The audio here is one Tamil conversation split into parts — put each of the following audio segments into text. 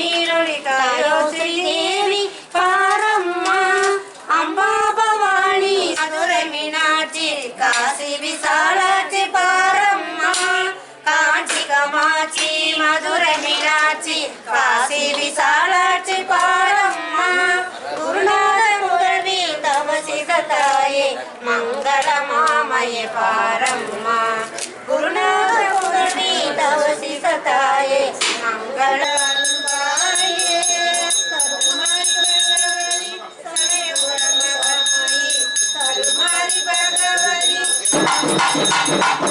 நீரொளி தாயோசை தேவி பாரம்மா அம்பாபவாணி மதுரை மீனாட்சி காசி விசாலாட்சி பாரம்மா காஞ்சி கமாட்சி மதுரை மீனாட்சி காசி விசாலாட்சி பாரம்மா. குருநாத முதல்வி தவசித தாயே மங்கள மாமய பாரம்மா. குருநாத முதல்வி தவசித தாயே மங்கள Thank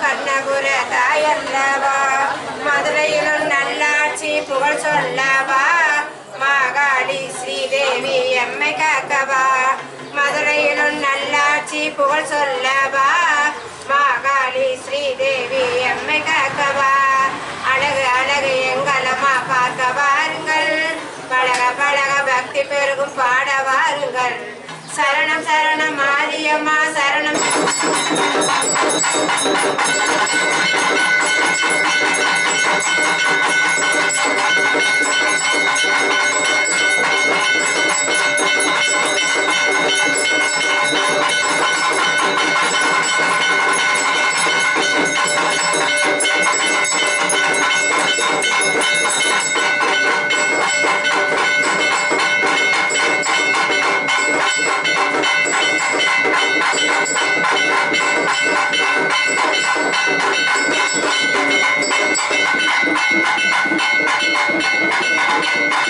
கண்ண குரு தாயல்லவா மதுரையிலும் நல்லாட்சி புகழ் சொல்லவா மாகாளி ஸ்ரீதேவி எம்மை காக்கவா மதுரையிலும் நல்லாட்சி புகழ் சொல்லவா மாகாளி ஸ்ரீதேவி எம்மை காக்கவா அழகு அழகு எங்களம்மா பார்க்க பாருங்கள் பழக பழக பக்தி பெருகும் பா வாருங்கள் சரணம் சரணம் மாரியம்மா சரணம்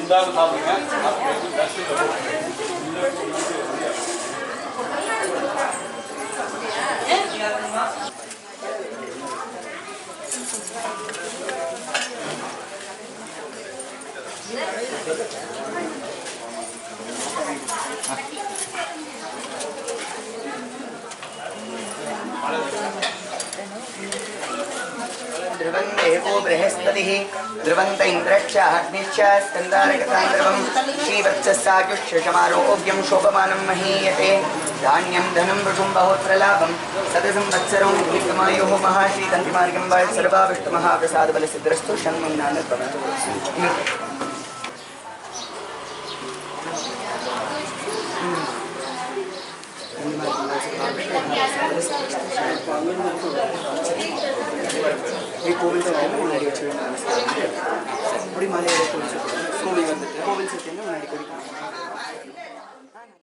இந்தாங்க சாப்பிடுங்க சாப்பிட்டு டஸ்ட்பின்ல ध्रुवं देवो बृहस्पतिः, ध्रुवन्त इन्द्रश्च अग्निश्च स्कन्दारकतान्द्रवं श्रीवत्सस्सायुष्यशमारोग्यं शोभमानं महीयते। धान्यं, धनं वृषुं बहुत्रलाभं, सदसंवत्सरं दीर्घमायुः महाश्रीतन्तिमार्गं वा நீ கோவில் சத்தியம் முன்னாடி வச்சுருந்தாங்க அப்படி மலையோட கோவில் சத்தியம் கோவில் வந்துட்டு கோவில் சத்தியம் முன்னாடி கொடிக்கணும்